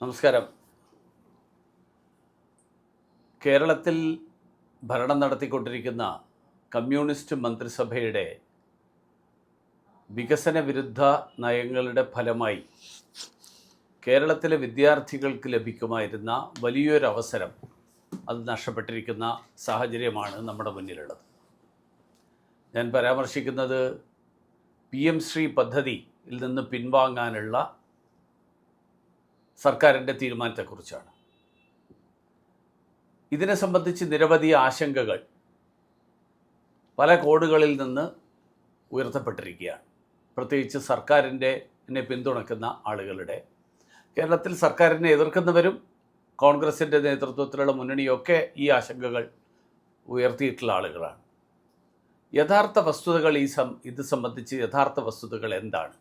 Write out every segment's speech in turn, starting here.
നമസ്കാരം. കേരളത്തിൽ ഭരണം നടത്തിക്കൊണ്ടിരിക്കുന്ന കമ്മ്യൂണിസ്റ്റ് മന്ത്രിസഭയുടെ വികസന വിരുദ്ധ നയങ്ങളുടെ ഫലമായി കേരളത്തിലെ വിദ്യാർത്ഥികൾക്ക് ലഭിക്കുമായിരുന്ന വലിയൊരവസരം അത് നഷ്ടപ്പെട്ടിരിക്കുന്ന സാഹചര്യമാണ് നമ്മുടെ മുന്നിലുള്ളത്. ഞാൻ പരാമർശിക്കുന്നത് പി എം ശ്രീ പദ്ധതിയിൽ നിന്ന് പിൻവാങ്ങാനുള്ള സർക്കാരിന്റെ തീരുമാനത്തെക്കുറിച്ചാണ്. ഇതിനെ സംബന്ധിച്ച് നിരവധി ആശങ്കകൾ പല കോഡുകളിൽ നിന്ന് ഉയർത്തപ്പെട്ടിരിക്കുകയാണ്. പ്രത്യേകിച്ച് സർക്കാരിന്റെ എന്നെ പിന്തുണയ്ക്കുന്ന ആളുകളുടെ. കേരളത്തിൽ സർക്കാരിനെ എതിർക്കുന്നവരും കോൺഗ്രസിന്റെ നേതൃത്വത്തിലുള്ള മുന്നണിയൊക്കെ ഈ ആശങ്കകൾ ഉയർത്തിയിട്ടുള്ള ആളുകളാണ്. യഥാർത്ഥ വസ്തുതകൾ ഈ സം ഇത് സംബന്ധിച്ച് യഥാർത്ഥ വസ്തുതകൾ എന്താണ്?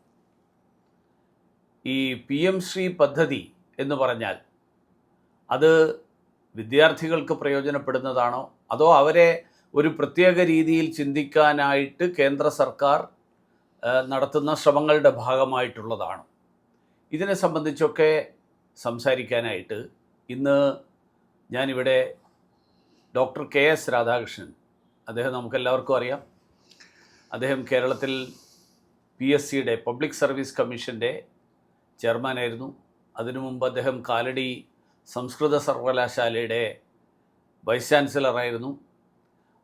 ഈ പി എം ശ്രീ പദ്ധതി എന്ന് പറഞ്ഞാൽ അത് വിദ്യാർത്ഥികൾക്ക് പ്രയോജനപ്പെടുന്നതാണോ? അതോ അവരെ ഒരു പ്രത്യേക രീതിയിൽ ചിന്തിക്കാനായിട്ട് കേന്ദ്ര സർക്കാർ നടത്തുന്ന ശ്രമങ്ങളുടെ ഭാഗമായിട്ടുള്ളതാണോ? ഇതിനെ സംബന്ധിച്ചൊക്കെ സംസാരിക്കാനായിട്ട് ഇന്ന് ഞാനിവിടെ ഡോക്ടർ കെ എസ് രാധാകൃഷ്ണൻ അദ്ദേഹം നമുക്കെല്ലാവർക്കും അറിയാം. അദ്ദേഹം കേരളത്തിൽ പി എസ് സിയുടെ പബ്ലിക് സർവീസ് കമ്മീഷന്റെ ചെയർമാനായിരുന്നു. അതിനു മുമ്പ് അദ്ദേഹം കാലടി സംസ്കൃത സർവകലാശാലയുടെ വൈസ് ചാൻസലറായിരുന്നു.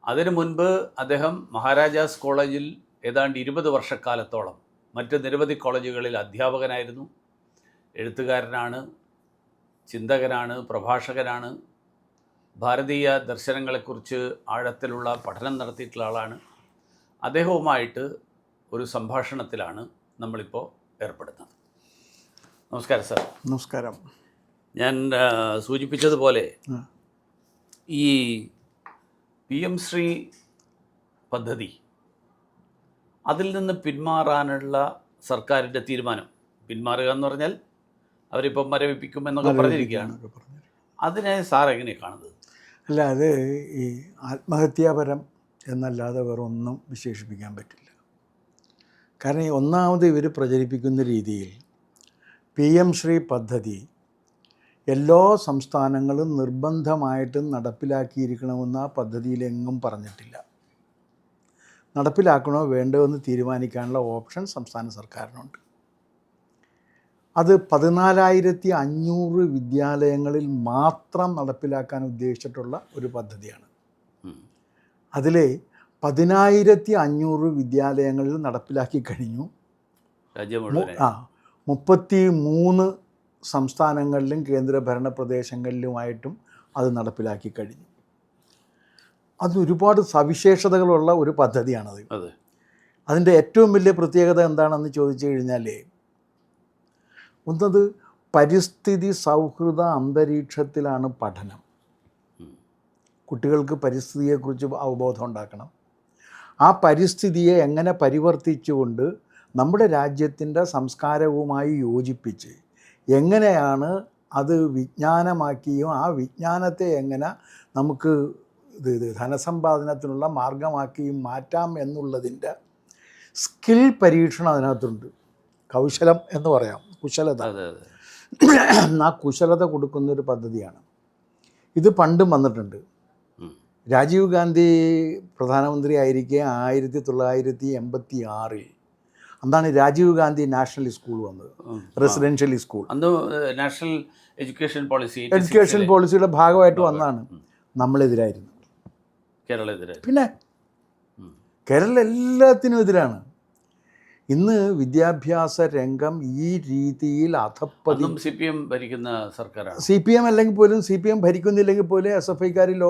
അതിനു മുൻപ് അദ്ദേഹം മഹാരാജാസ് കോളേജിൽ ഏതാണ്ട് ഇരുപത് വർഷക്കാലത്തോളം മറ്റ് നിരവധി കോളേജുകളിൽ അധ്യാപകനായിരുന്നു. എഴുത്തുകാരനാണ് ചിന്തകനാണ് പ്രഭാഷകനാണ്. ഭാരതീയ ദർശനങ്ങളെക്കുറിച്ച് ആഴത്തിലുള്ള പഠനം നടത്തിയിട്ടുള്ള ആളാണ്. അദ്ദേഹവുമായിട്ട് ഒരു സംഭാഷണത്തിലാണ് നമ്മളിപ്പോൾ ഏർപ്പെടുന്നത്. നമസ്കാരം സാർ. നമസ്കാരം. ഞാൻ സൂചിപ്പിച്ചതുപോലെ ഈ പി എം ശ്രീ പദ്ധതി അതിൽ നിന്ന് പിന്മാറാനുള്ള സർക്കാരിന്റെ തീരുമാനം. പിന്മാറുക എന്ന് പറഞ്ഞാൽ അവരിപ്പം മരവിപ്പിക്കും എന്നൊക്കെ പറഞ്ഞിരിക്കുകയാണ്. അതിനെ സാർ എങ്ങനെയാണ് കാണുന്നത്? അല്ല അത് ഈ ആത്മഹത്യാപരം എന്നല്ലാതെ വേറെ ഒന്നും വിശേഷിപ്പിക്കാൻ പറ്റില്ല. കാരണം ഈ ഒന്നാമത് ഇവർ പ്രചരിപ്പിക്കുന്ന രീതിയിൽ പി എം ശ്രീ പദ്ധതി എല്ലാ സംസ്ഥാനങ്ങളും നിർബന്ധമായിട്ടും നടപ്പിലാക്കിയിരിക്കണമെന്ന് ആ പദ്ധതിയിലെങ്ങും പറഞ്ഞിട്ടില്ല. നടപ്പിലാക്കണോ വേണ്ടോ എന്ന് തീരുമാനിക്കാനുള്ള ഓപ്ഷൻ സംസ്ഥാന സർക്കാരിനുണ്ട്. അത് പതിനാലായിരത്തി അഞ്ഞൂറ് വിദ്യാലയങ്ങളിൽ മാത്രം നടപ്പിലാക്കാൻ ഉദ്ദേശിച്ചിട്ടുള്ള ഒരു പദ്ധതിയാണ്. അതിലെ അതിൽ പതിനായിരത്തി അഞ്ഞൂറ് വിദ്യാലയങ്ങളിൽ നടപ്പിലാക്കി കഴിഞ്ഞു. ആ മുപ്പത്തി മൂന്ന് സംസ്ഥാനങ്ങളിലും കേന്ദ്രഭരണ പ്രദേശങ്ങളിലുമായിട്ടും അത് നടപ്പിലാക്കി കഴിഞ്ഞു. അത് ഒരുപാട് സവിശേഷതകളുള്ള ഒരു പദ്ധതിയാണത്. അതെ. അതിന്റെ ഏറ്റവും വലിയ പ്രത്യേകത എന്താണെന്ന് ചോദിച്ചു കഴിഞ്ഞാൽ ഒന്നത് പരിസ്ഥിതി സൗഹൃദ അന്തരീക്ഷത്തിലാണ് പഠനം. കുട്ടികൾക്ക് പരിസ്ഥിതിയെക്കുറിച്ച് അവബോധം ഉണ്ടാക്കണം. ആ പരിസ്ഥിതിയെ എങ്ങനെ പരിവർത്തിച്ചുകൊണ്ട് നമ്മുടെ രാജ്യത്തിന്റെ സംസ്കാരവുമായി യോജിപ്പിച്ച് എങ്ങനെയാണ് അത് വിജ്ഞാനമാക്കിയും ആ വിജ്ഞാനത്തെ എങ്ങനെ നമുക്ക് ഇത് ഇത് ധനസമ്പാദനത്തിനുള്ള മാർഗമാക്കിയും മാറ്റാം എന്നുള്ളതിന്റെ സ്കിൽ പരീക്ഷണം അതിനകത്തുണ്ട്. കൗശലം എന്ന് പറയാം. കുശലത. ആ കുശലത കൊടുക്കുന്നൊരു പദ്ധതിയാണ്. ഇത് പണ്ടും വന്നിട്ടുണ്ട്. രാജീവ് ഗാന്ധി പ്രധാനമന്ത്രി ആയിരിക്കെ ആയിരത്തി തൊള്ളായിരത്തി എൺപത്തി ആറിൽ അന്നാണ് രാജീവ് ഗാന്ധി നാഷണൽ സ്കൂൾ വന്നത്. Residential school. അന്ന് നാഷണൽ എഡ്യൂക്കേഷൻ പോളിസി എഡ്യൂക്കേഷൻ പോളിസിയുടെ ഭാഗമായിട്ട് വന്നാണ് നമ്മളെതിരായിരുന്നു. കേരളത്തിലെ പിന്നെ കേരള കേരളം എല്ലാത്തിനും എതിരാണ്. ഇന്ന് വിദ്യാഭ്യാസ രംഗം ഈ രീതിയിൽ അധപ്പതി സി പി എം ഭരിക്കുന്ന സർക്കാരാണ്. സി പി എം അല്ലെങ്കിൽ പോലും സി പി എം ഭരിക്കുന്നില്ലെങ്കിൽ പോലും എസ് എഫ് ഐക്കാർ ലോ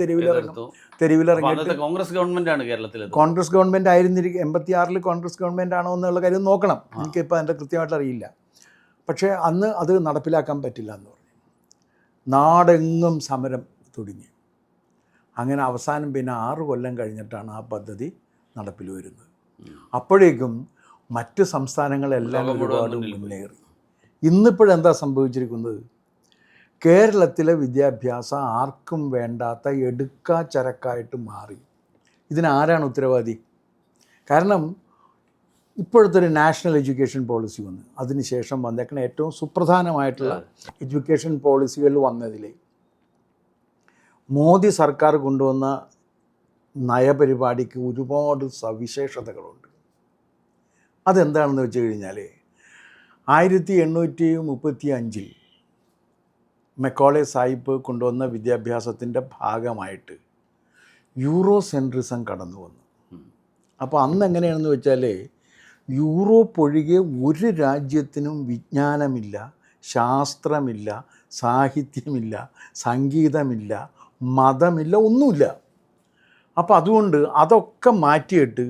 തെരുവിലിറങ്ങും. അന്നത്തെ കോൺഗ്രസ് ഗവൺമെന്റ് ആണ് കേരളത്തിൽ കോൺഗ്രസ് ഗവൺമെന്റ് ആയിരുന്നിരിക്കും എൺപത്തി ആറിൽ കോൺഗ്രസ് ഗവൺമെന്റ് ആണോ എന്നുള്ള കാര്യം നോക്കണം. എനിക്കിപ്പോൾ അതിന്റെ കൃത്യമായിട്ട് അറിയില്ല. പക്ഷേ അന്ന് അത് നടപ്പിലാക്കാൻ പറ്റില്ല എന്ന് പറഞ്ഞു. നാടെങ്ങും സമരം തുടങ്ങി. അങ്ങനെ അവസാനം പിന്നെ ആറ് കൊല്ലം കഴിഞ്ഞിട്ടാണ് ആ പദ്ധതി നടപ്പിൽ വരുന്നത്. അപ്പോഴേക്കും മറ്റ് സംസ്ഥാനങ്ങളെല്ലാം ഒരുപാട് മുന്നേറി. ഇന്നിപ്പോഴെന്താ സംഭവിച്ചിരിക്കുന്നത്? കേരളത്തിലെ വിദ്യാഭ്യാസം ആർക്കും വേണ്ടാത്ത എടുക്കാ ചരക്കായിട്ട് മാറി. ഇതിനാരാണ് ഉത്തരവാദി? കാരണം ഇപ്പോഴത്തെ ഒരു നാഷണൽ എഡ്യൂക്കേഷൻ പോളിസി വന്നു അതിനുശേഷം വന്നേക്കുന്ന ഏറ്റവും സുപ്രധാനമായിട്ടുള്ള എഡ്യൂക്കേഷൻ പോളിസികൾ വന്നതിൽ മോദി സർക്കാർ കൊണ്ടുവന്ന നയപരിപാടിക്ക് ഒരുപാട് സവിശേഷതകളുണ്ട്. അതെന്താണെന്ന് വെച്ച് കഴിഞ്ഞാൽ ആയിരത്തി എണ്ണൂറ്റി മുപ്പത്തി അഞ്ചിൽ മെക്കോളെ സാഹിബ് കൊണ്ടുവന്ന വിദ്യാഭ്യാസത്തിന്റെ ഭാഗമായിട്ട് യൂറോ സെൻട്രിസം കടന്നു വന്നു. അപ്പോൾ അന്ന് എങ്ങനെയാണെന്ന് വെച്ചാൽ യൂറോപ്പ് ഒഴികെ ഒരു രാജ്യത്തിനും വിജ്ഞാനമില്ല ശാസ്ത്രമില്ല സാഹിത്യമില്ല സംഗീതമില്ല മതമില്ല ഒന്നുമില്ല. അപ്പോൾ അതുകൊണ്ട് അതൊക്കെ മാറ്റിയിട്ട്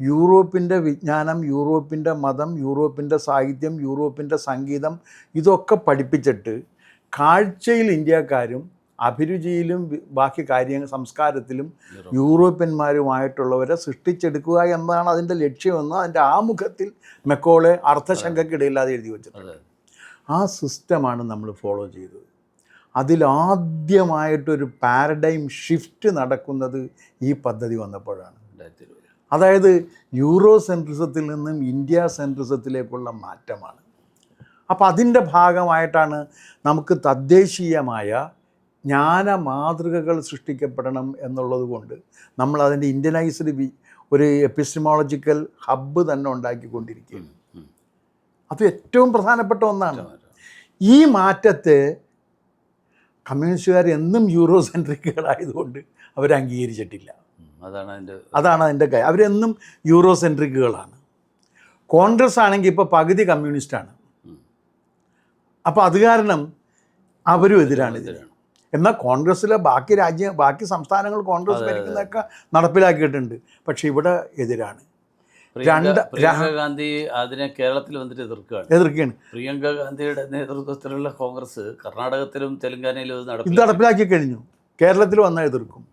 യൂറോപ്പിന്റെ വിജ്ഞാനം യൂറോപ്പിന്റെ മതം യൂറോപ്പിന്റെ സാഹിത്യം യൂറോപ്പിന്റെ സംഗീതം ഇതൊക്കെ പഠിപ്പിച്ചിട്ട് കാഴ്ചയിൽ ഇന്ത്യക്കാരും അഭിരുചിയിലും ബാക്കി കാര്യങ്ങൾ സംസ്കാരത്തിലും. യൂറോപ്യന്മാരുമായിട്ടുള്ളവരെ സൃഷ്ടിച്ചെടുക്കുക എന്നതാണ് അതിന്റെ ലക്ഷ്യമെന്ന് അതിന്റെ ആമുഖത്തിൽ മെക്കോളെ അർത്ഥശങ്കക്കിടയില്ലാതെ എഴുതി വെച്ചിട്ടുണ്ട്. ആ സിസ്റ്റമാണ് നമ്മൾ ഫോളോ ചെയ്തത്. അതിലാദ്യമായിട്ടൊരു പാരഡൈം ഷിഫ്റ്റ് നടക്കുന്നത് ഈ പദ്ധതി വന്നപ്പോഴാണ്. അതായത് യൂറോ സെൻട്രിസത്തിൽ നിന്നും ഇന്ത്യ സെൻട്രിസത്തിലേക്കുള്ള മാറ്റമാണ്. അപ്പോൾ അതിന്റെ ഭാഗമായിട്ടാണ് നമുക്ക് തദ്ദേശീയമായ ജ്ഞാന മാതൃകകൾ സൃഷ്ടിക്കപ്പെടണം എന്നുള്ളത് കൊണ്ട് നമ്മൾ അതിന്റെ ഇന്ത്യനൈസ്ഡ് വി ഒരു എപ്പിസ്റ്റമോളജിക്കൽ ഹബ്ബ് തന്നെ ഉണ്ടാക്കിക്കൊണ്ടിരിക്കുകയാണ്. അത് ഏറ്റവും പ്രധാനപ്പെട്ട ഒന്നാണ്. ഈ മാറ്റത്തെ കമ്മ്യൂണിസ്റ്റുകാർ എന്നും യൂറോ സെൻട്രിക്കുകളായതുകൊണ്ട് അവർ അംഗീകരിച്ചിട്ടില്ല. അതാണ് അതിന്റെ അതാണ് അതിന്റെ കാര്യം. അവരെന്നും യൂറോ സെൻട്രിക്കുകളാണ് കോൺഗ്രസ് ആണെങ്കിൽ ഇപ്പോൾ പകുതി കമ്മ്യൂണിസ്റ്റാണ്. അപ്പോൾ അത് കാരണം അവരും എതിരാണ് എതിരാണ്. എന്നാൽ കോൺഗ്രസ്സിലെ ബാക്കി രാജ്യ ബാക്കി സംസ്ഥാനങ്ങൾ കോൺഗ്രസ് ഭരിക്കുന്നതൊക്കെ നടപ്പിലാക്കിയിട്ടുണ്ട്. പക്ഷേ ഇവിടെ എതിരാണ്. രണ്ട്- പ്രിയങ്ക ഗാന്ധി അതിനെ കേരളത്തിൽ വന്നിട്ട് എതിർക്കുകയാണ്. എതിർക്കുകയാണ്. പ്രിയങ്ക ഗാന്ധിയുടെ നേതൃത്വത്തിലുള്ള കോൺഗ്രസ് കർണാടകത്തിലും തെലങ്കാനയിലും ഇത് നടപ്പിലാക്കി. കഴിഞ്ഞു. കേരളത്തിൽ വന്നാൽ എതിർക്കും.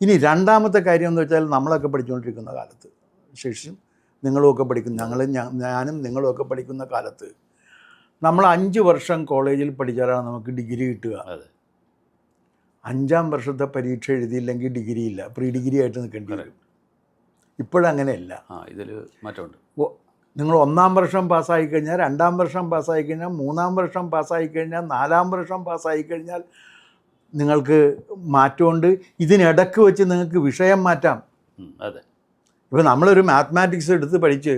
ഇനി രണ്ടാമത്തെ കാര്യം എന്ന് വെച്ചാൽ നമ്മളൊക്കെ പഠിച്ചുകൊണ്ടിരിക്കുന്ന കാലത്ത് ശേഷം നിങ്ങളുമൊക്കെ പഠിക്കുന്ന ഞങ്ങളും ഞാനും നിങ്ങളുമൊക്കെ പഠിക്കുന്ന കാലത്ത് നമ്മൾ അഞ്ച് വർഷം കോളേജിൽ പഠിച്ചാലാണ് നമുക്ക് ഡിഗ്രി കിട്ടുക. അഞ്ചാം വർഷത്തെ പരീക്ഷ എഴുതിയില്ലെങ്കിൽ ഡിഗ്രി ഇല്ല. പ്രീ ഡിഗ്രി ആയിട്ട് നിൽക്കേണ്ടി വരും. ഇപ്പോഴങ്ങനെയല്ല. ആ ഇതിൽ മാറ്റമുണ്ട്. നിങ്ങൾ ഒന്നാം വർഷം പാസ്സായി കഴിഞ്ഞാൽ രണ്ടാം വർഷം പാസ്സായി കഴിഞ്ഞാൽ മൂന്നാം വർഷം പാസ്സായി കഴിഞ്ഞാൽ നാലാം വർഷം പാസ്സായി കഴിഞ്ഞാൽ നിങ്ങൾക്ക് മാറ്റമുണ്ട്. ഇതിനിടക്ക് വെച്ച് നിങ്ങൾക്ക് വിഷയം മാറ്റാം. അതെ. ഇപ്പോൾ നമ്മളൊരു മാത്മാറ്റിക്സ് എടുത്ത് പഠിച്ച്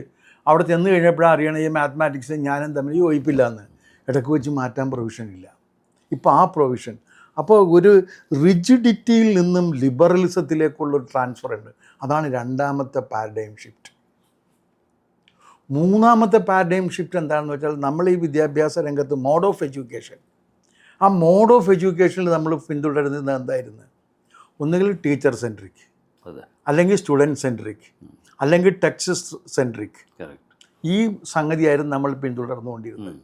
അവിടെ ചെന്ന് കഴിഞ്ഞപ്പോഴാണ് അറിയണം ഈ മാത്മാറ്റിക്സ് ഞാനും തമ്മിൽ യോജിപ്പില്ല എന്ന് ഇടയ്ക്ക് വെച്ച് മാറ്റാൻ പ്രൊവിഷൻ ഇല്ല. ഇപ്പോൾ ആ പ്രൊവിഷൻ അപ്പോൾ ഒരു റിജിഡിറ്റിയിൽ നിന്നും ലിബറലിസത്തിലേക്കുള്ളൊരു ട്രാൻസ്ഫർ ഉണ്ട്. അതാണ് രണ്ടാമത്തെ പാരഡൈം ഷിഫ്റ്റ് മൂന്നാമത്തെ പാരഡൈം ഷിഫ്റ്റ് എന്താണെന്ന് വെച്ചാൽ നമ്മൾ ഈ വിദ്യാഭ്യാസ രംഗത്ത് മോഡ് ഓഫ് എഡ്യൂക്കേഷൻ ആ മോഡ് ഓഫ് എഡ്യൂക്കേഷനിൽ നമ്മൾ പിന്തുടരുന്നത് എന്തായിരുന്നു? ഒന്നുകിൽ ടീച്ചർ സെൻട്രിക് അല്ലെങ്കിൽ സ്റ്റുഡന്റ് സെൻട്രിക് അല്ലെങ്കിൽ ടെക്സ്റ്റ് സെൻട്രിക് ഈ സംഗതിയായിരുന്നു നമ്മൾ പിന്തുടർന്നുകൊണ്ടിരുന്നത്.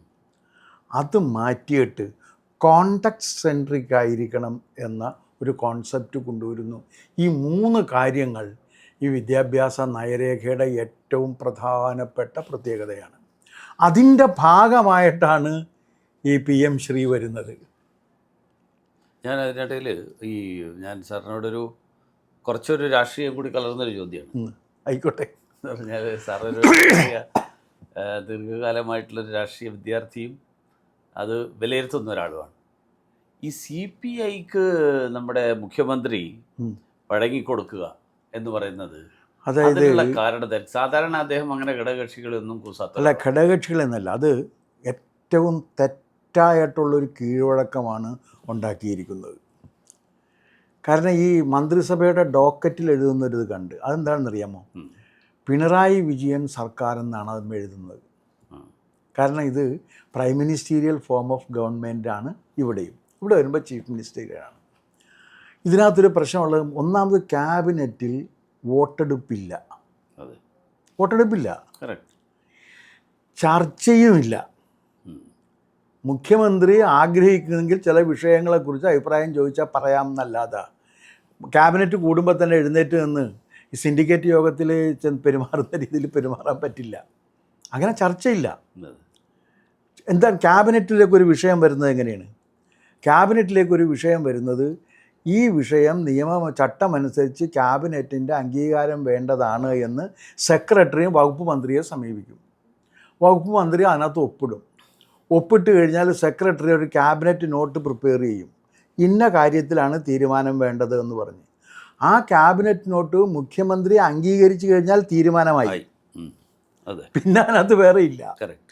അത് മാറ്റിയിട്ട് കോണ്ടക്ട് സെൻട്രിക് ആയിരിക്കണം എന്ന ഒരു കോൺസെപ്റ്റ് കൊണ്ടുവരുന്നു. ഈ മൂന്ന് കാര്യങ്ങൾ ഈ വിദ്യാഭ്യാസ നയരേഖയുടെ ഏറ്റവും പ്രധാനപ്പെട്ട പ്രത്യേകതയാണ്. അതിന്റെ ഭാഗമായിട്ടാണ് ഈ പി എം ശ്രീ വരുന്നത്. ഞാൻ അതിനിടയിൽ ഈ ഞാൻ സാറിനോടൊരു കുറച്ചൊരു രാഷ്ട്രീയം കൂടി കലർന്നൊരു ചോദ്യമാണ്. ആയിക്കോട്ടെ. എന്ന് പറഞ്ഞാൽ സാറൊരു ദീർഘകാലമായിട്ടുള്ളൊരു രാഷ്ട്രീയ വിദ്യാർത്ഥിയും അത് വിലയിരുത്തുന്ന ഒരാളുമാണ്. ഈ സി പി ഐക്ക് നമ്മുടെ മുഖ്യമന്ത്രി. വഴങ്ങിക്കൊടുക്കുക എന്ന് പറയുന്നത് അതായത് അതിനുള്ള കാരണം എന്താ? സാധാരണ അദ്ദേഹം അങ്ങനെ ഘടകകക്ഷികളൊന്നും കൂസാത്ത അല്ല ഘടകകക്ഷികൾ എന്നല്ല. അത് ഏറ്റവും തെറ്റായിട്ടുള്ളൊരു കീഴ്വഴക്കമാണ് ഉണ്ടാക്കിയിരിക്കുന്നത്. കാരണം ഈ മന്ത്രിസഭയുടെ ഡോക്കറ്റിൽ എഴുതുന്നൊരിത് കണ്ട്. അതെന്താണെന്നറിയാമോ? അറിയാമോ പിണറായി വിജയൻ സർക്കാർ എന്നാണ് അത് എഴുതുന്നത്. കാരണം ഇത് പ്രൈം മിനിസ്റ്റീരിയൽ ഫോം ഓഫ് ഗവൺമെന്റാണ് ഇവിടെയും. ഇവിടെ വരുമ്പോൾ ചീഫ് മിനിസ്റ്റീരിയലാണ് ഇതിനകത്തൊരു പ്രശ്നമുള്ളത് ഒന്നാമത് ക്യാബിനറ്റിൽ വോട്ടെടുപ്പില്ല. വോട്ടെടുപ്പില്ല. ചർച്ചയുമില്ല. മുഖ്യമന്ത്രി ആഗ്രഹിക്കുന്നെങ്കിൽ ചില വിഷയങ്ങളെക്കുറിച്ച് അഭിപ്രായം ചോദിച്ചാൽ പറയാം എന്നല്ലാതെ ക്യാബിനറ്റ് കൂടുമ്പോൾ തന്നെ എഴുന്നേറ്റ് നിന്ന് ഈ സിൻഡിക്കേറ്റ് യോഗത്തിൽ പെരുമാറുന്ന രീതിയിൽ പെരുമാറാൻ പറ്റില്ല. അങ്ങനെ ചർച്ചയില്ല. എന്താ ക്യാബിനറ്റിലേക്ക് ഒരു വിഷയം വരുന്നത് എങ്ങനെയാണ്? ക്യാബിനറ്റിലേക്ക് ഒരു വിഷയം വരുന്നത് ഈ വിഷയം നിയമ ചട്ടമനുസരിച്ച് ക്യാബിനറ്റിന്റെ അംഗീകാരം വേണ്ടതാണ് എന്ന് സെക്രട്ടറിയും വകുപ്പ് മന്ത്രിയെ സമീപിക്കും. വകുപ്പ് മന്ത്രി അതിനകത്ത് ഒപ്പിടും. ഒപ്പിട്ട് കഴിഞ്ഞാൽ സെക്രട്ടറി ഒരു ക്യാബിനറ്റ് നോട്ട് പ്രിപ്പയർ ചെയ്യും. ഇന്ന കാര്യത്തിലാണ് തീരുമാനം വേണ്ടത് എന്ന് പറഞ്ഞ്. ആ ക്യാബിനറ്റ് നോട്ട് മുഖ്യമന്ത്രി അംഗീകരിച്ചു കഴിഞ്ഞാൽ തീരുമാനമായി. പിന്നെ അതിനകത്ത് വേറെ ഇല്ല. കറക്റ്റ്.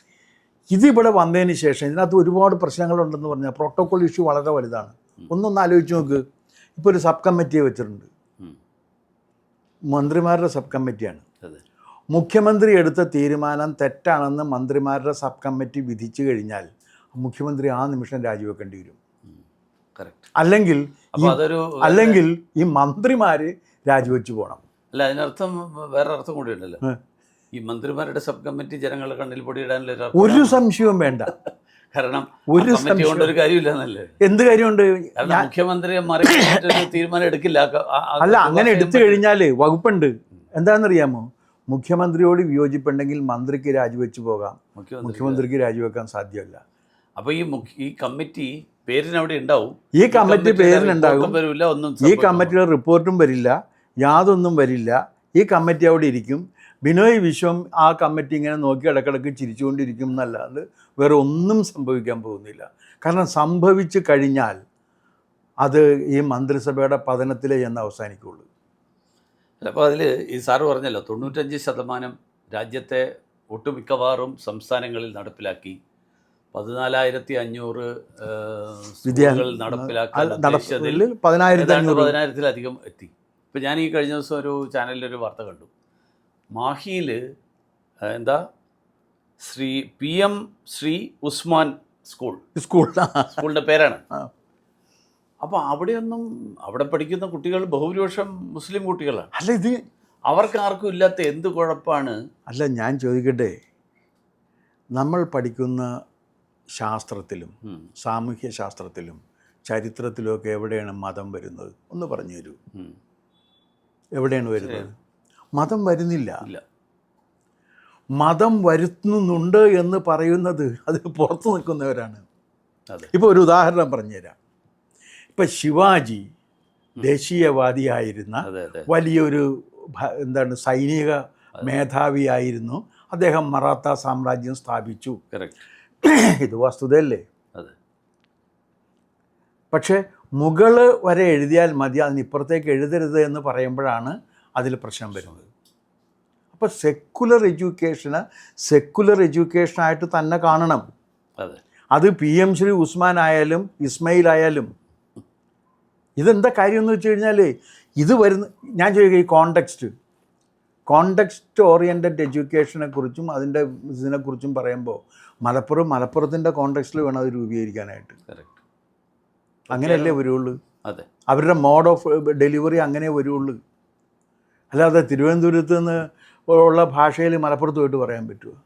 ഇതിവിടെ വന്നതിന് ശേഷം ഇതിനകത്ത് ഒരുപാട് പ്രശ്നങ്ങളുണ്ടെന്ന് പറഞ്ഞാൽ പ്രോട്ടോകോൾ ഇഷ്യൂ വളരെ വലുതാണ്. ഒന്നൊന്ന് ആലോചിച്ച് നോക്ക്. ഇപ്പോൾ ഒരു സബ് കമ്മിറ്റിയെ വെച്ചിട്ടുണ്ട് മന്ത്രിമാരുടെ സബ് കമ്മിറ്റിയാണ് മുഖ്യമന്ത്രി എടുത്ത തീരുമാനം തെറ്റാണെന്ന് മന്ത്രിമാരുടെ സബ് കമ്മിറ്റി വിധിച്ചു കഴിഞ്ഞാൽ മുഖ്യമന്ത്രി ആ നിമിഷം രാജിവെക്കേണ്ടി വരും. അല്ലെങ്കിൽ അല്ലെങ്കിൽ ഈ മന്ത്രിമാര് രാജിവെച്ചു പോകണം അല്ല അതിനർത്ഥം വേറെ അർത്ഥം കൂടി ഉണ്ടല്ലോ. ഈ മന്ത്രിമാരുടെ സബ് കമ്മിറ്റി ജനങ്ങളുടെ കണ്ണിൽ പൊടിയിടാനുള്ള ഒരു ഒരു സംശയവും വേണ്ട. കാരണം ഒരു കമ്മിറ്റി കൊണ്ട് ഒരു കാര്യമില്ല എന്നല്ലേ എന്ത് കാര്യമുണ്ട്? മുഖ്യമന്ത്രിയെ മറി തീരുമാനം എടുക്കില്ല. അല്ല അങ്ങനെ എടുത്തു കഴിഞ്ഞാൽ വകുപ്പുണ്ട്. എന്താണെന്നറിയാമോ? മുഖ്യമന്ത്രിയോട് വിയോജിപ്പുണ്ടെങ്കിൽ മന്ത്രിക്ക് രാജിവെച്ചു പോകാം. മുഖ്യമന്ത്രിക്ക് രാജിവെക്കാൻ സാധ്യമല്ല. അപ്പൊ ഈ ഈ കമ്മിറ്റി പേരിനവിടെ ഉണ്ടാവും. ഈ കമ്മിറ്റി പേരിനുണ്ടാകും ഈ കമ്മിറ്റിയുടെ റിപ്പോർട്ടും വരില്ല. യാതൊന്നും വരില്ല. ഈ കമ്മിറ്റി അവിടെ ഇരിക്കും. ബിനോയ് വിശ്വം ആ കമ്മിറ്റി ഇങ്ങനെ നോക്കി ഇടക്കിടക്ക് ചിരിച്ചുകൊണ്ടിരിക്കും എന്നല്ലാതെ വേറെ ഒന്നും സംഭവിക്കാൻ പോകുന്നില്ല. കാരണം സംഭവിച്ചു കഴിഞ്ഞാൽ അത് ഈ മന്ത്രിസഭയുടെ പതനത്തിലേ എന്ന് അവസാനിക്കുള്ളൂ. അല്ല, അപ്പോൾ അതിൽ ഈ സാറ് പറഞ്ഞല്ലോ തൊണ്ണൂറ്റഞ്ച് ശതമാനം രാജ്യത്തെ ഒട്ടുമിക്കവാറും സംസ്ഥാനങ്ങളിൽ നടപ്പിലാക്കി പതിനാലായിരത്തി അഞ്ഞൂറ് വിദ്യാർത്ഥികൾ നടപ്പിലാക്കി പതിനായിരത്തിലധികം എത്തി. ഇപ്പം ഞാൻ ഈ കഴിഞ്ഞ ദിവസം ഒരു ചാനലിൽ ഒരു വാർത്ത കണ്ടു. മാഹിയിൽ എന്താ? Shri P M Shri Usman school. School. സ്കൂളിന്റെ പേരാണ്. അപ്പോൾ അവിടെയൊന്നും അവിടെ പഠിക്കുന്ന കുട്ടികൾ ബഹുഭൂരിപക്ഷം മുസ്ലിം കുട്ടികളാണ്. അല്ല ഇത് അവർക്ക് ആർക്കും ഇല്ലാത്ത എന്ത് കുഴപ്പമാണ് അല്ല ഞാൻ ചോദിക്കട്ടെ. നമ്മൾ പഠിക്കുന്ന ശാസ്ത്രത്തിലും സാമൂഹ്യ ശാസ്ത്രത്തിലും ചരിത്രത്തിലുമൊക്കെ എവിടെയാണ് മതം വരുന്നത്? ഒന്ന് പറഞ്ഞു തരൂ. എവിടെയാണ് വരുന്നത്? മതം വരുന്നില്ല. മതം വരുത്തുന്നുണ്ട് എന്ന് പറയുന്നത് അത് പുറത്തു നിൽക്കുന്നവരാണ്. ഇപ്പോൾ ഒരു ഉദാഹരണം പറഞ്ഞുതരാം. ഇപ്പം ശിവാജി ദേശീയവാദിയായിരുന്ന വലിയൊരു എന്താണ് സൈനിക മേധാവിയായിരുന്നു. അദ്ദേഹം മറാത്ത സാമ്രാജ്യം സ്ഥാപിച്ചു. ഇത് വസ്തുതയല്ലേ? പക്ഷേ മുകൾ വരെ എഴുതിയാൽ മതി അതിനിപ്പുറത്തേക്ക് എഴുതരുത് എന്ന് പറയുമ്പോഴാണ് അതിൽ പ്രശ്നം വരുന്നത്. അപ്പോൾ സെക്കുലർ എഡ്യൂക്കേഷന് സെക്കുലർ എഡ്യൂക്കേഷനായിട്ട് തന്നെ കാണണം. അതെ. അത് പി എം ശ്രീ ഉസ്മാൻ ആയാലും ഇസ്മയിൽ ആയാലും. ഇതെന്താ കാര്യം എന്ന് വെച്ച് കഴിഞ്ഞാൽ ഇത് വരുന്ന ഞാൻ ചോദിക്കുക ഈ കോണ്ടെക്സ്റ്റ് കോണ്ടെക്സ്റ്റ് ഓറിയന്റഡ് എഡ്യൂക്കേഷനെ കുറിച്ചും അതിന്റെ ഇതിനെക്കുറിച്ചും പറയുമ്പോൾ മലപ്പുറം മലപ്പുറത്തിന്റെ കോണ്ടെക്സ്റ്റിൽ വേണം അത് രൂപീകരിക്കാനായിട്ട്. കറക്റ്റ് അങ്ങനെയല്ലേ വരുള്ളൂ? അതെ. അവരുടെ മോഡ് ഓഫ് ഡെലിവറി അങ്ങനെ വരുള്ളൂ. അല്ലാതെ തിരുവനന്തപുരത്ത് നിന്ന് ഉള്ള ഭാഷയിൽ മലപ്പുറത്ത് പോയിട്ട് പറയാൻ പറ്റുമോ?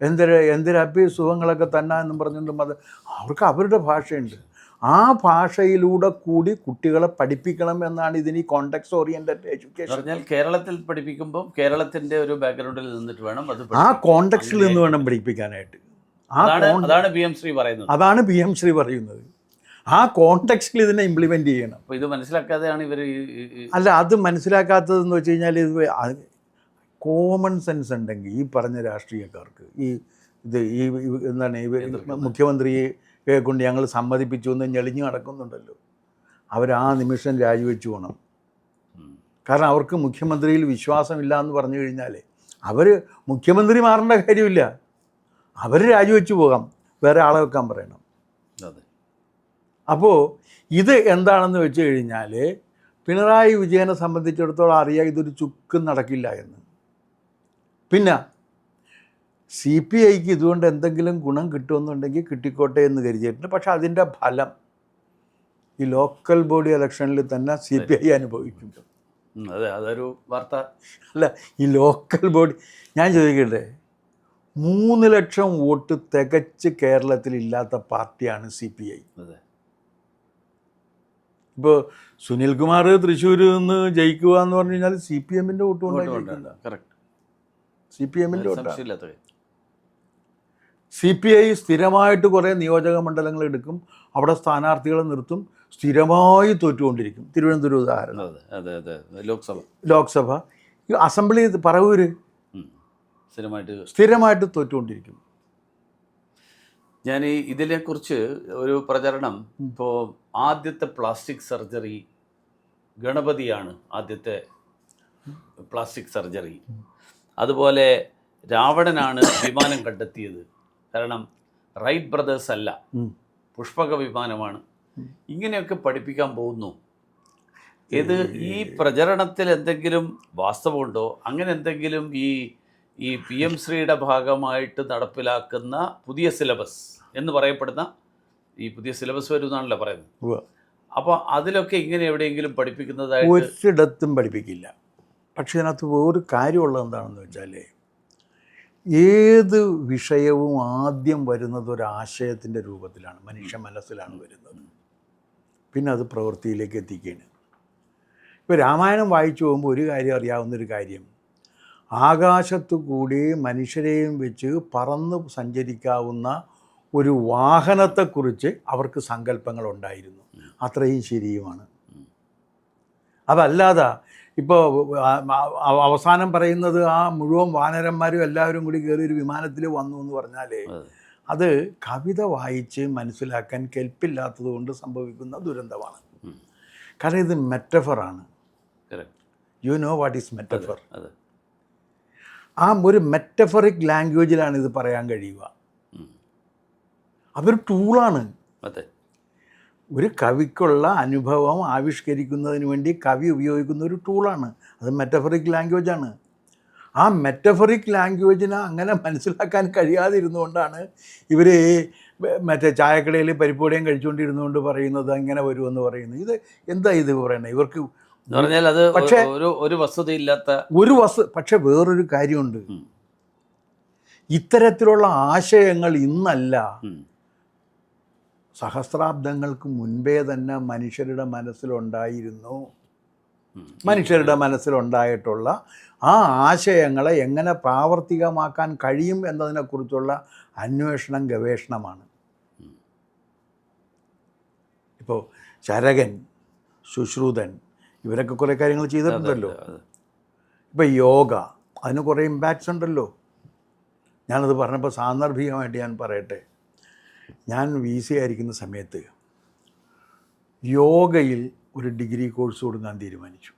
എന്തൊരു എന്തൊരപ്പി സുഖങ്ങളൊക്കെ തന്നെ എന്നും പറഞ്ഞുകൊണ്ട് മത അവർക്ക് അവരുടെ ഭാഷയുണ്ട്. ആ ഭാഷയിലൂടെ കൂടി കുട്ടികളെ പഠിപ്പിക്കണം എന്നാണ് ഇതിന് ഈ കോണ്ടെക്സ് ഓറിയന്റഡ് എഡ്യൂക്കേഷൻ പറഞ്ഞാൽ കേരളത്തിൽ പഠിപ്പിക്കുമ്പോൾ കേരളത്തിന്റെ ഒരു ബാക്ക്ഗ്രൗണ്ടിൽ നിന്നിട്ട് വേണം അത് ആ കോണ്ടക്സിൽ നിന്ന് വേണം പഠിപ്പിക്കാനായിട്ട്. ആ അതാണ് ബി അതാണ് പി എം ശ്രീ പറയുന്നത്. അതാണ് പി എം ശ്രീ പറയുന്നത്. ആ കോണ്ടക്സ്റ്റിൽ ഇതിനെ ഇംപ്ലിമെന്റ് ചെയ്യണം. അപ്പോൾ ഇത് മനസ്സിലാക്കാതെയാണ് ഇവർ അല്ല അത് മനസ്സിലാക്കാത്തതെന്ന് വെച്ച് കഴിഞ്ഞാൽ ഇത് കോമൺ സെൻസ് ഉണ്ടെങ്കിൽ ഈ പറഞ്ഞ രാഷ്ട്രീയക്കാർക്ക് ഈ ഇത് ഈ എന്താണ് ഈ മുഖ്യമന്ത്രിയെ കൊണ്ട് ഞങ്ങൾ സമ്മതിപ്പിച്ചു എന്ന് ഞെളിഞ്ഞു നടക്കുന്നുണ്ടല്ലോ. അവർ ആ നിമിഷം രാജിവെച്ചു പോകണം കാരണം അവർക്ക് മുഖ്യമന്ത്രിയിൽ വിശ്വാസമില്ല എന്ന് പറഞ്ഞു കഴിഞ്ഞാൽ അവർ മുഖ്യമന്ത്രി മാറേണ്ട കാര്യമില്ല. അവർ രാജിവെച്ചു പോകാം. വേറെ ആളെ വെക്കാൻ പറയണം. അതെ. അപ്പോൾ ഇത് എന്താണെന്ന് വെച്ച് കഴിഞ്ഞാൽ പിണറായി വിജയനെ സംബന്ധിച്ചിടത്തോളം അറിയാം ഇതൊരു ചുക്കും നടക്കില്ല എന്ന്. പിന്നെ സി പി ഐക്ക് ഇതുകൊണ്ട് എന്തെങ്കിലും ഗുണം കിട്ടുമെന്നുണ്ടെങ്കിൽ കിട്ടിക്കോട്ടെ എന്ന് കരുതിയിട്ടുണ്ട്. പക്ഷേ അതിന്റെ ഫലം ഈ ലോക്കൽ ബോഡി ഇലക്ഷനിൽ തന്നെ സി പി ഐ അനുഭവിക്കും അതെ അതൊരു വാർത്ത. അല്ല ഈ ലോക്കൽ ബോഡി ഞാൻ ചോദിക്കട്ടെ മൂന്ന് ലക്ഷം വോട്ട് തികച്ച് കേരളത്തിൽ ഇല്ലാത്ത പാർട്ടിയാണ് സി പി ഐ. അതെ. ഇപ്പോൾ സുനിൽകുമാർ തൃശ്ശൂരിൽ നിന്ന് ജയിക്കുക എന്ന് പറഞ്ഞു കഴിഞ്ഞാൽ സി പി എമ്മിന്റെ വോട്ട് കൊണ്ടാണ് കറക്റ്റ് സി പി എമ്മിന്റെ വോട്ടാണ്. സംശയമില്ലാത്ത കാര്യം. സി പി ഐ സ്ഥിരമായിട്ട് കുറേ നിയോജക മണ്ഡലങ്ങൾ എടുക്കും അവിടെ സ്ഥാനാർത്ഥികളെ നിർത്തും സ്ഥിരമായി തോറ്റുകൊണ്ടിരിക്കും. തിരുവനന്തപുരം ഉദാഹരണം അതെ അതെ. ലോക്സഭ. ലോക്സഭ. അസംബ്ലി പറവൂര്. സ്ഥിരമായിട്ട് സ്ഥിരമായിട്ട് തോറ്റുകൊണ്ടിരിക്കും. ഞാൻ ഇതിനെക്കുറിച്ച് ഒരു പ്രചരണം. ഇപ്പോൾ ആദ്യത്തെ പ്ലാസ്റ്റിക് സർജറി ഗണപതിയാണ് ആദ്യത്തെ പ്ലാസ്റ്റിക് സർജറി. അതുപോലെ രാവണനാണ് വിമാനം കണ്ടെത്തിയത്. കാരണം റൈറ്റ് ബ്രദേഴ്സ് അല്ല. പുഷ്പക വിമാനമാണ്. ഇങ്ങനെയൊക്കെ പഠിപ്പിക്കാൻ പോകുന്നു. ഇത് ഈ പ്രചരണത്തിൽ എന്തെങ്കിലും വാസ്തവമുണ്ടോ? അങ്ങനെ എന്തെങ്കിലും ഈ ഈ പി എം ശ്രീയുടെ ഭാഗമായിട്ട് നടപ്പിലാക്കുന്ന പുതിയ സിലബസ് എന്ന് പറയപ്പെടുന്ന ഈ പുതിയ സിലബസ് വരും എന്നാണല്ലോ പറയുന്നത് അപ്പോൾ അതിലൊക്കെ ഇങ്ങനെ എവിടെയെങ്കിലും പഠിപ്പിക്കുന്നതായിട്ട് ഒരിടത്തും പഠിപ്പിക്കില്ല. പക്ഷേ ഇതിനകത്ത് വേറൊരു കാര്യമുള്ളത് എന്താണെന്ന് വെച്ചാൽ ഏത് വിഷയവും ആദ്യം വരുന്നത് ഒരു ആശയത്തിന്റെ രൂപത്തിലാണ് മനുഷ്യ മനസ്സിലാണ് വരുന്നത്. പിന്നെ അത് പ്രവൃത്തിയിലേക്ക് എത്തിക്കുകയാണ്. ഇപ്പോൾ രാമായണം വായിച്ചു പോകുമ്പോൾ ഒരു കാര്യം അറിയാവുന്നൊരു കാര്യം ആകാശത്തു കൂടി മനുഷ്യരെയും വെച്ച് പറന്ന് സഞ്ചരിക്കാവുന്ന ഒരു വാഹനത്തെക്കുറിച്ച് അവർക്ക് സങ്കല്പങ്ങളുണ്ടായിരുന്നു. അത്രയും ശരിയുമാണ്. അതല്ലാതെ ഇപ്പോൾ അവസാനം പറയുന്നത് ആ മുഴുവൻ വാനരന്മാരും എല്ലാവരും കൂടി കയറി ഒരു വിമാനത്തിൽ വന്നു എന്ന് പറഞ്ഞാലേ അത്. കവിത വായിച്ച് മനസ്സിലാക്കാൻ കെൽപ്പില്ലാത്തത് കൊണ്ട് സംഭവിക്കുന്ന ദുരന്തമാണ്. കാരണം ഇത് മെറ്റഫറാണ് you know what is metaphor ആ ഒരു മെറ്റഫറിക് ലാംഗ്വേജിലാണ് ഇത് പറയാൻ കഴിയുക. അതൊരു ടൂളാണ് അതെ. ഒരു കവിക്കുള്ള അനുഭവം ആവിഷ്കരിക്കുന്നതിന് വേണ്ടി കവി ഉപയോഗിക്കുന്ന ഒരു ടൂളാണ് അത് മെറ്റഫറിക് ലാംഗ്വേജാണ് ആ മെറ്റഫറിക് ലാംഗ്വേജിനെ അങ്ങനെ മനസ്സിലാക്കാൻ കഴിയാതിരുന്നുകൊണ്ടാണ് ഇവർ മറ്റേ ചായക്കടയിൽ പരിപ്പുവടയും കഴിച്ചുകൊണ്ടിരുന്നുകൊണ്ട് പറയുന്നത് അങ്ങനെ വരുമെന്ന് പറയുന്നത്. ഇത് എന്താ ഇത് പറയണേ? ഇവർക്ക് പറഞ്ഞാൽ അത് പക്ഷേ- ഒരു ഒരു വസ്തുതയില്ലാത്ത ഒരു വസ്തു പക്ഷെ വേറൊരു കാര്യമുണ്ട്. ഇത്തരത്തിലുള്ള ആശയങ്ങൾ ഇന്നല്ല. സഹസ്രാബ്ദങ്ങൾക്ക് മുൻപേ തന്നെ മനുഷ്യരുടെ മനസ്സിലുണ്ടായിരുന്നു. മനുഷ്യരുടെ മനസ്സിലുണ്ടായിട്ടുള്ള ആ ആശയങ്ങളെ എങ്ങനെ പ്രാവർത്തികമാക്കാൻ കഴിയും എന്നതിനെക്കുറിച്ചുള്ള അന്വേഷണം ഗവേഷണമാണ്. ഇപ്പോൾ ചരകൻ സുശ്രുതൻ ഇവരൊക്കെ കുറേ കാര്യങ്ങൾ ചെയ്തിട്ടുണ്ടല്ലോ. ഇപ്പോൾ യോഗ അതിന് കുറേ ഇമ്പാക്ട്സ് ഉണ്ടല്ലോ. ഞാനത് പറഞ്ഞപ്പോൾ സാന്ദർഭികമായിട്ട് ഞാൻ പറയട്ടെ. ഞാൻ വി സി ആയിരിക്കുന്ന സമയത്ത് യോഗയിൽ ഒരു ഡിഗ്രി കോഴ്സ് കൊടുക്കാൻ തീരുമാനിച്ചു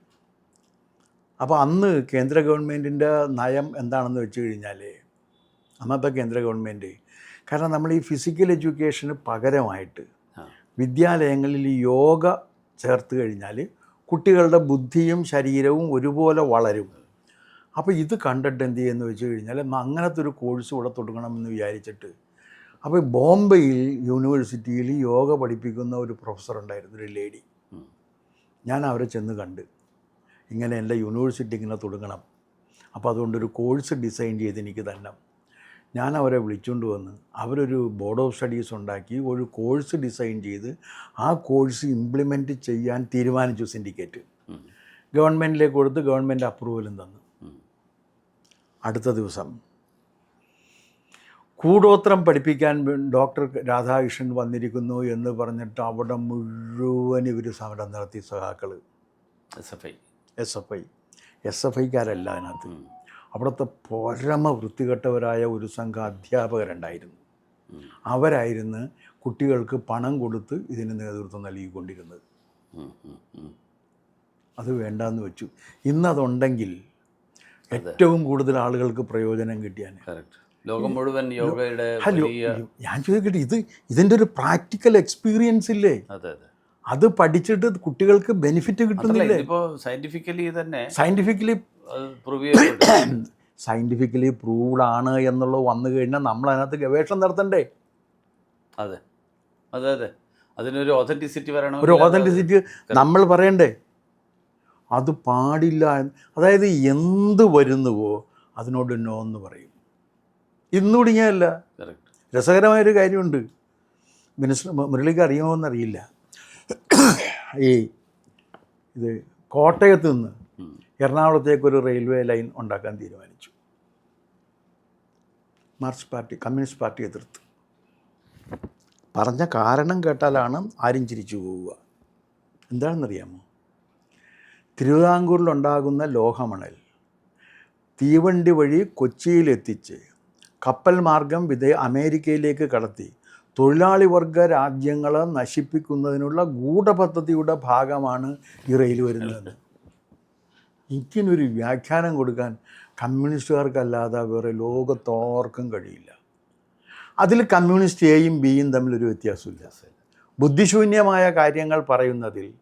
അപ്പോൾ അന്ന് കേന്ദ്ര ഗവൺമെന്റിന്റെ നയം എന്താണെന്ന് വെച്ച് കഴിഞ്ഞാൽ അന്നത്തെ കേന്ദ്ര ഗവൺമെന്റ് കാരണം നമ്മൾ ഈ ഫിസിക്കൽ എഡ്യൂക്കേഷന് പകരമായിട്ട്. വിദ്യാലയങ്ങളിൽ യോഗ ചേർത്ത് കഴിഞ്ഞാൽ കുട്ടികളുടെ ബുദ്ധിയും ശരീരവും ഒരുപോലെ വളരും അപ്പോൾ ഇത് കണ്ടിട്ട് എന്ത് ചെയ്യുമെന്ന് വെച്ച് കഴിഞ്ഞാൽ അങ്ങനത്തെ ഒരു കോഴ്സ് ഇവിടെ തുടങ്ങണമെന്ന് വിചാരിച്ചിട്ട് അപ്പോൾ ബോംബെയിൽ യൂണിവേഴ്സിറ്റിയിൽ യോഗ പഠിപ്പിക്കുന്ന ഒരു പ്രൊഫസർ ഉണ്ടായിരുന്നു ഒരു ലേഡി. ഞാൻ അവരെ ചെന്ന് കണ്ട് ഇങ്ങനെ എന്റെ യൂണിവേഴ്സിറ്റി ഇങ്ങനെ തുടങ്ങണം. അപ്പോൾ അതുകൊണ്ടൊരു കോഴ്സ് ഡിസൈൻ ചെയ്ത് എനിക്ക് തന്നെ ഞാൻ അവരെ വിളിച്ചുകൊണ്ട് വന്ന് അവരൊരു ബോർഡ് ഓഫ് സ്റ്റഡീസ് ഉണ്ടാക്കി ഒരു കോഴ്സ് ഡിസൈൻ ചെയ്ത് ആ കോഴ്സ് ഇംപ്ലിമെന്റ് ചെയ്യാൻ തീരുമാനിച്ചു സിൻഡിക്കേറ്റ്. ഗവൺമെന്റിലേക്ക് കൊടുത്ത് ഗവൺമെന്റ് അപ്രൂവലും തന്നു. അടുത്ത ദിവസം കൂടോത്രം പഠിപ്പിക്കാൻ ഡോക്ടർ രാധാകൃഷ്ണൻ വന്നിരിക്കുന്നു എന്ന് പറഞ്ഞിട്ട് അവിടെ മുഴുവൻ ഇവർ സമരം നടത്തി സഹാക്കൾ S F I. S F I. S F ഐക്കാരല്ല അതിനകത്ത്. അവിടുത്തെ പരമ വൃത്തികെട്ടവരായ ഒരു സംഘം അധ്യാപകരുണ്ടായിരുന്നു. അവരായിരുന്നു കുട്ടികൾക്ക് പണം കൊടുത്ത് ഇതിന് നേതൃത്വം നൽകിക്കൊണ്ടിരുന്നത്. അത് വേണ്ടാന്ന് വെച്ചു. ഇന്നതുണ്ടെങ്കിൽ ഏറ്റവും കൂടുതൽ ആളുകൾക്ക് പ്രയോജനം കിട്ടിയാൽ Correct. ലോകം മുഴുവൻ യോഗയുടെ ഹലോ ഞാൻ ചോദിക്കട്ടെ ഇത് ഇതിന്റെ ഒരു പ്രാക്ടിക്കൽ എക്സ്പീരിയൻസ് ഇല്ലേ? അതെ അതെ. അത് പഠിച്ചിട്ട് കുട്ടികൾക്ക് ബെനിഫിറ്റ് കിട്ടുന്നില്ലേ? സയന്റിഫിക്കലി തന്നെ സയന്റിഫിക്കലി പ്രൂവ് സയന്റിഫിക്കലി പ്രൂവ്ഡ് ആണ് എന്നുള്ളത് വന്നു കഴിഞ്ഞാൽ നമ്മൾ അതിനകത്ത് ഗവേഷണം നടത്തണ്ടേ? അതെ. അതെ അതെ. അതിനൊരു ഒതന്റിസിറ്റി വരണം ഒരു ഓതന്റിസിറ്റി നമ്മൾ പറയണ്ടേ? അത് പാടില്ല അതായത് എന്ത് വരുന്നുവോ അതിനോട് നോ എന്ന് പറയും. ഞാനല്ല കറക്റ്റ് രസകരമായൊരു കാര്യമുണ്ട്. മിനിസ്റ്റർ മുരളിക്ക് അറിയുമോ എന്നറിയില്ല ഈ ഇത് കോട്ടയത്ത് നിന്ന് എറണാകുളത്തേക്ക് ഒരു റെയിൽവേ ലൈൻ ഉണ്ടാക്കാൻ തീരുമാനിച്ചു. മാർക്സ് പാർട്ടി കമ്മ്യൂണിസ്റ്റ് പാർട്ടി എതിർത്ത്. പറഞ്ഞ കാരണം കേട്ടാലാണ് ആരും ചിരിച്ചു പോവുക. എന്താണെന്നറിയാമോ? തിരുവിതാംകൂറിലുണ്ടാകുന്ന ലോഹമണൽ തീവണ്ടി വഴി കൊച്ചിയിലെത്തിച്ച് കപ്പൽ മാർഗം വിധേ അമേരിക്കയിലേക്ക് കടത്തി. തൊഴിലാളി വർഗ രാജ്യങ്ങളെ നശിപ്പിക്കുന്നതിനുള്ള ഗൂഢപദ്ധതിയുടെ ഭാഗമാണ് ഈ റെയിൽ വരുന്നത് ഇതിനൊരു വ്യാഖ്യാനം കൊടുക്കാൻ കമ്മ്യൂണിസ്റ്റുകാർക്കല്ലാതെ വേറെ ലോകത്തോർക്കും കഴിയില്ല. അതിൽ കമ്മ്യൂണിസ്റ്റ് എയും ബിയും തമ്മിലൊരു വ്യത്യാസമില്ല ബുദ്ധിശൂന്യമായ കാര്യങ്ങൾ പറയുന്നതിൽ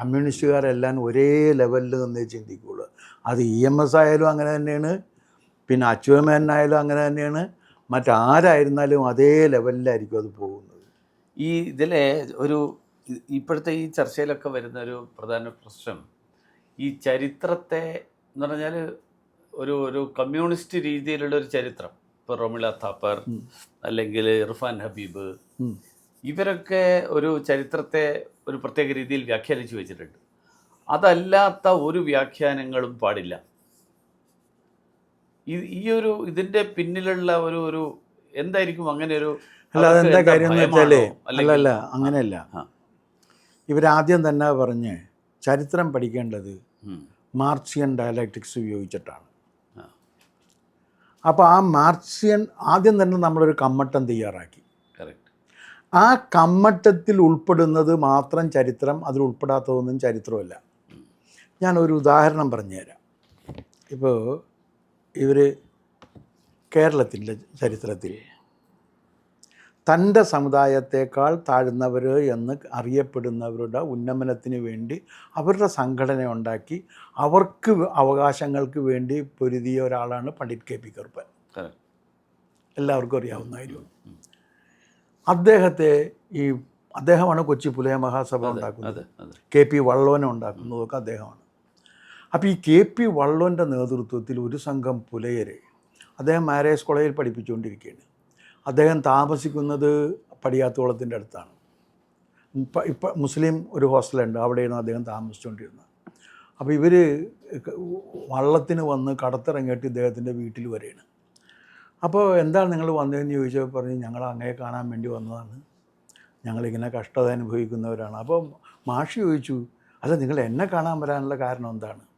കമ്മ്യൂണിസ്റ്റുകാരെല്ലാം ഒരേ ലെവലിൽ നിന്നേ ചിന്തിക്കുകയുള്ളൂ. അത് ഇ എം എസ് ആയാലും അങ്ങനെ തന്നെയാണ് പിന്നെ അച്യുതമേനായാലും അങ്ങനെ തന്നെയാണ്. മറ്റാരായിരുന്നാലും അതേ ലെവലിലായിരിക്കും അത് പോകുന്നത്. ഈ ഇതിലെ ഒരു ഇപ്പോഴത്തെ ഈ ചർച്ചയിലൊക്കെ വരുന്ന ഒരു പ്രധാന പ്രശ്നം ഈ ചരിത്രത്തെ എന്ന് പറഞ്ഞാൽ ഒരു ഒരു കമ്മ്യൂണിസ്റ്റ് രീതിയിലുള്ള ഒരു ചരിത്രം. ഇപ്പോൾ റൊമിള താപ്പർ അല്ലെങ്കിൽ ഇർഫാൻ ഹബീബ്. ഇവരൊക്കെ ഒരു ചരിത്രത്തെ ഒരു പ്രത്യേക രീതിയിൽ വ്യാഖ്യാനിച്ചു വെച്ചിട്ടുണ്ട്. അതല്ലാത്ത ഒരു വ്യാഖ്യാനങ്ങളും പാടില്ല. ഈ- ഒരു ഇതിന്റെ പിന്നിലുള്ള ഒരു ഒരു എന്തായിരിക്കും അങ്ങനെ ഒരു അല്ല അതെന്താ എന്താ കാര്യം എന്ന്? വെച്ചാലേ അല്ലെങ്കിൽ- അല്ലല്ല അങ്ങനെയല്ല. ഇവരാദ്യം തന്നെ പറഞ്ഞ് ചരിത്രം പഠിക്കേണ്ടത് മാർച്ചിയൻ മാർക്സിയൻ ഡയലക്ടിക്സ് ഉപയോഗിച്ചിട്ടാണ്. അപ്പോൾ ആ മാർക്സിയൻ ആദ്യം തന്നെ നമ്മളൊരു കമ്മട്ടം തയ്യാറാക്കി. ആ കമ്മട്ടത്തിൽ ഉൾപ്പെടുന്നത് മാത്രം ചരിത്രം അതിൽ ഉൾപ്പെടാത്തതൊന്നും ചരിത്രമല്ല ഞാനൊരു ഉദാഹരണം പറഞ്ഞുതരാം ഇപ്പോൾ ഇവർ കേരളത്തിന്റെ ചരിത്രത്തിൽ തന്റെ സമുദായത്തെക്കാൾ താഴ്ന്നവർ എന്ന് അറിയപ്പെടുന്നവരുടെ ഉന്നമനത്തിന് വേണ്ടി അവരുടെ സംഘടന ഉണ്ടാക്കി അവർക്ക് അവകാശങ്ങൾക്ക് വേണ്ടി പൊരുതിയ ഒരാളാണ് പണ്ഡിറ്റ് കെ പി കറുപ്പൻ. എല്ലാവർക്കും അറിയാവുന്നതായിരുന്നു അദ്ദേഹത്തെ ഈ അദ്ദേഹമാണ് കൊച്ചി പുലയ മഹാസഭ ഉണ്ടാക്കുന്നത്. കെ പി വള്ളവനെ ഉണ്ടാക്കുന്നതൊക്കെ അദ്ദേഹമാണ്. അപ്പോൾ ഈ കെ പി വള്ളോന്റെ നേതൃത്വത്തിൽ ഒരു സംഘം പുലയരെ അദ്ദേഹം മാരേജ് കോളേജിൽ പഠിപ്പിച്ചുകൊണ്ടിരിക്കുകയാണ്. അദ്ദേഹം താമസിക്കുന്നത് പടിയാത്തോളത്തിന്റെ അടുത്താണ്. ഇപ്പം ഇപ്പം മുസ്ലിം ഒരു ഹോസ്റ്റലുണ്ട് അവിടെയാണ് അദ്ദേഹം താമസിച്ചുകൊണ്ടിരുന്നത്. അപ്പോൾ ഇവർ വള്ളത്തിന് വന്ന് കടത്തിറങ്ങിയിട്ട് ഇദ്ദേഹത്തിന്റെ വീട്ടിൽ വരെയാണ്. അപ്പോൾ എന്താണ് നിങ്ങൾ വന്നതെന്ന് ചോദിച്ചപ്പോൾ പറഞ്ഞ് ഞങ്ങൾ അങ്ങയെ കാണാൻ വേണ്ടി വന്നതാണ്. ഞങ്ങളിങ്ങനെ കഷ്ടത അനുഭവിക്കുന്നവരാണ്. അപ്പോൾ മാഷി ചോദിച്ചു അല്ല നിങ്ങൾ എന്നെ കാണാൻ വരാനുള്ള കാരണം എന്താണ്?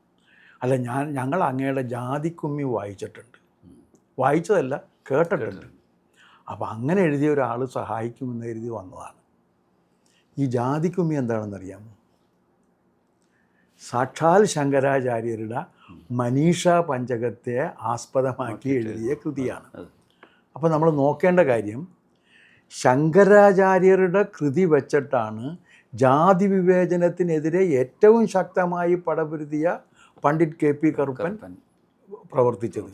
അല്ല ഞാൻ ഞങ്ങൾ അങ്ങയുടെ ജാതിക്കുമ്മി വായിച്ചിട്ടുണ്ട്. വായിച്ചതല്ല കേട്ടിട്ടുണ്ട്. അപ്പോൾ അങ്ങനെ എഴുതിയ ഒരാൾ സഹായിക്കുമെന്ന് എഴുതി വന്നതാണ്. ഈ ജാതിക്കുമ്മി എന്താണെന്നറിയാമോ? സാക്ഷാൽ ശങ്കരാചാര്യരുടെ മനീഷ പഞ്ചകത്തെ ആസ്പദമാക്കി എഴുതിയ കൃതിയാണ്. അപ്പോൾ നമ്മൾ നോക്കേണ്ട കാര്യം ശങ്കരാചാര്യരുടെ കൃതി വെച്ചിട്ടാണ് ജാതി വിവേചനത്തിനെതിരെ ഏറ്റവും ശക്തമായി പടപൊരുതിയ പണ്ഡിറ്റ് കെ പി കറുപ്പൻ. പ്രവർത്തിച്ചത്.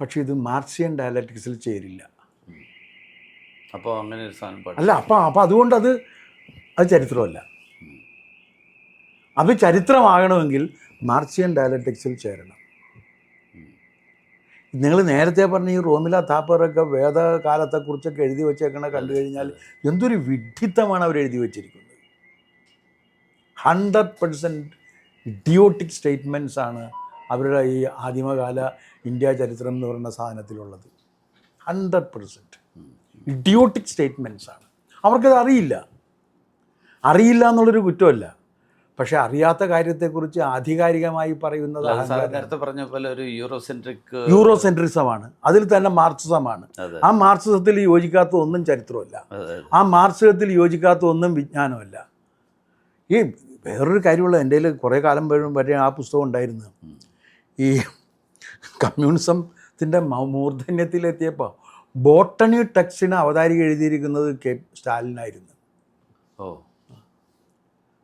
പക്ഷേ ഇത് മാർക്സിയൻ ഡയലക്ടിക്സിൽ ചേരില്ല. അപ്പോൾ അങ്ങനെ ഒരു സാധനം അല്ല അപ്പം അപ്പം അതുകൊണ്ട് അത് അത് ചരിത്രമല്ല. അത് ചരിത്രമാകണമെങ്കിൽ മാർക്സിയൻ ഡയലക്ടിക്സിൽ ചേരണം. നിങ്ങൾ നേരത്തെ പറഞ്ഞ ഈ റോമില താപ്പറൊക്കെ വേദകാലത്തെക്കുറിച്ചൊക്കെ എഴുതി വെച്ചേക്കണ കണ്ടു കഴിഞ്ഞാൽ എന്തൊരു വിഡ്ഢിത്തമാണ് അവർ എഴുതി വെച്ചിരിക്കുന്നത്. ഹൺഡ്രഡ് പെർസെന്റ് ഇഡിയോട്ടിക് സ്റ്റേറ്റ്മെന്റ്സ് ആണ് അവരുടെ ഈ ആദിമകാല ഇന്ത്യ ചരിത്രം എന്ന് പറയുന്ന സാധനത്തിലുള്ളത്. Hundred percent. ഇഡിയോട്ടിക് സ്റ്റേറ്റ്മെന്റ്സ് ആണ് അവർക്കത് അറിയില്ല. അറിയില്ല എന്നുള്ളൊരു കുറ്റമല്ല. പക്ഷെ അറിയാത്ത കാര്യത്തെക്കുറിച്ച് ആധികാരികമായി പറയുന്നത്. നേരത്തെ പറഞ്ഞ പോലെ ഒരു യൂറോസെൻട്രിക് യൂറോസെൻട്രിസമാണ് അതിൽ തന്നെ മാർക്സിസമാണ്. ആ മാർക്സിസത്തിൽ യോജിക്കാത്ത ഒന്നും ചരിത്രമല്ല. ആ മാർക്സിസത്തിൽ യോജിക്കാത്ത ഒന്നും വിജ്ഞാനമല്ല. ഈ വേറൊരു കാര്യമുള്ള എന്റെ കയ്യിൽ കുറേ കാലം വരും വരെ ആ പുസ്തകം ഉണ്ടായിരുന്നു. ഈ കമ്മ്യൂണിസത്തിന്റെ മൂർധന്യത്തിലെത്തിയപ്പോൾ ബോട്ടണി ടെക്സ്റ്റിന് അവതാരിക എഴുതിയിരിക്കുന്നത് കെ സ്റ്റാലിനായിരുന്നു. ഓ.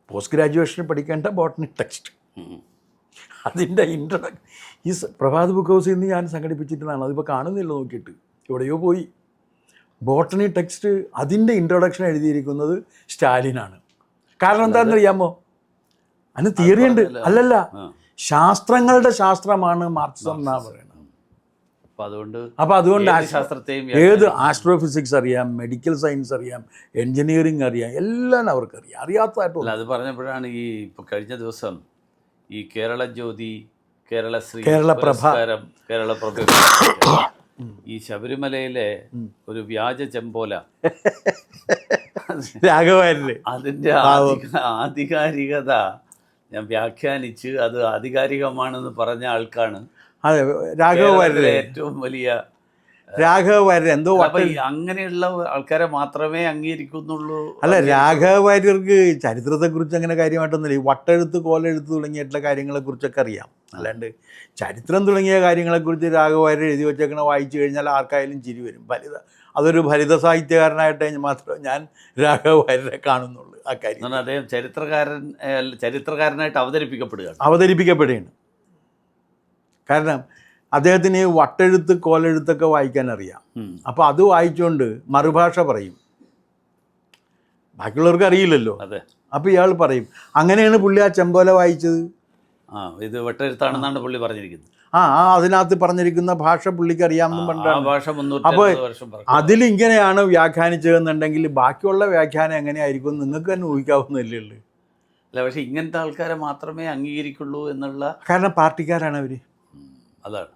പോസ്റ്റ് ഗ്രാജുവേഷന് പഠിക്കേണ്ട ബോട്ടണി ടെക്സ്റ്റ്. അതിന്റെ ഇൻട്രഡക്ഷൻ ഈ പ്രഭാത് ബുക്ക് ഹൗസിൽ നിന്ന് ഞാൻ സംഘടിപ്പിച്ചിട്ടുള്ളതാണ് അതിപ്പോൾ കാണുന്നില്ല നോക്കിയിട്ട്. എവിടെയോ പോയി. ബോട്ടണി ടെക്സ്റ്റ് അതിന്റെ ഇൻട്രൊഡക്ഷൻ എഴുതിയിരിക്കുന്നത് സ്റ്റാലിനാണ്. കാരണം എന്താണെന്ന് അറിയാമോ? അതിന് തിയറി ഉണ്ട്. അല്ലല്ല. ശാസ്ത്രങ്ങളുടെ ശാസ്ത്രമാണ് മാർക്സിസം എന്നാ പറയുന്നത് അപ്പൊ അതുകൊണ്ട് അപ്പോൾ അതുകൊണ്ട് ശാസ്ത്രത്തെയും ഏത് ആസ്ട്രോഫിസിക്സ് അറിയാം മെഡിക്കൽ സയൻസ് അറിയാം എൻജിനീയറിംഗ് അറിയാം എല്ലാം അവർക്കറിയാം അറിയാത്തതായിട്ട് അല്ല അത് പറഞ്ഞപ്പോഴാണ് ഈ ഇപ്പൊ കഴിഞ്ഞ ദിവസം ഈ കേരള ജ്യോതി കേരള ശ്രീ കേരള പ്രഭാരം കേരള പ്രഭ ഈ ശബരിമലയിലെ ഒരു വ്യാജ ചെമ്പോല. രാഘവാര്യര് അതിന്റെ ആധികാരികത ഞാൻ വ്യാഖ്യാനിച്ച് അത് ആധികാരികമാണെന്ന് പറഞ്ഞ ആൾക്കാണ്. അതെ രാഘവ കേരളത്തിലെ ഏറ്റവും വലിയ രാഘവ വാര്യർ എന്തോ അങ്ങനെയുള്ള ആൾക്കാരെ മാത്രമേ അംഗീകരിക്കുന്നുള്ളൂ അല്ല രാഘവ വാര്യർക്ക് ചരിത്രത്തെക്കുറിച്ച് അങ്ങനെ കാര്യമായിട്ടൊന്നുമില്ല. ഈ വട്ടെഴുത്ത് കോലെഴുത്ത് തുടങ്ങിയിട്ടുള്ള കാര്യങ്ങളെക്കുറിച്ചൊക്കെ അറിയാം. അല്ലാണ്ട് ചരിത്രം തുടങ്ങിയ കാര്യങ്ങളെക്കുറിച്ച് രാഘവാര്യർ എഴുതി വെച്ചേക്കണ വായിച്ചു കഴിഞ്ഞാൽ ആർക്കായാലും ചിരി വരും. ഫലിത അതൊരു ഭരിത സാഹിത്യകാരനായിട്ട് മാത്രമേ ഞാൻ രാഘവാര്യരെ കാണുന്നുള്ളൂ ആ കാര്യം. അദ്ദേഹം ചരിത്രകാരൻ ചരിത്രകാരനായിട്ട് അവതരിപ്പിക്കപ്പെടുകയാണ്. അവതരിപ്പിക്കപ്പെടുകയാണ്. കാരണം അദ്ദേഹത്തിന് വട്ടെഴുത്ത് കോലെഴുത്തൊക്കെ വായിക്കാൻ അറിയാം. അപ്പോൾ അത് വായിച്ചുകൊണ്ട് മറുഭാഷ പറയും. ബാക്കിയുള്ളവർക്ക് അറിയില്ലല്ലോ. അതെ. അപ്പോൾ ഇയാൾ പറയും അങ്ങനെയാണ് പുള്ളി ആ ചെമ്പോല വായിച്ചത്? ആ ഇത് വട്ടെഴുത്താണെന്നാണ് പുള്ളി പറഞ്ഞിരിക്കുന്നത്. ആ ആ അതിനകത്ത് പറഞ്ഞിരിക്കുന്ന ഭാഷ പുള്ളിക്ക് അറിയാമെന്നും ആ പറഞ്ഞിട്ടാണ്. ഭാഷ മുന്നൂറ്റി അപ്പൊ അറുപത് വർഷം പറഞ്ഞു അതിലിങ്ങനെയാണ് വ്യാഖ്യാനിച്ചതെന്നുണ്ടെങ്കിൽ ബാക്കിയുള്ള വ്യാഖ്യാനം എങ്ങനെയായിരിക്കും നിങ്ങൾക്ക് തന്നെ ഊഹിക്കാവുന്നില്ലേ ഉള്ളൂ. അല്ല പക്ഷെ ഇങ്ങനത്തെ ആൾക്കാരെ മാത്രമേ അംഗീകരിക്കുള്ളൂ എന്നുള്ള കാരണം പാർട്ടിക്കാരാണ് അവർ. അതാണ്.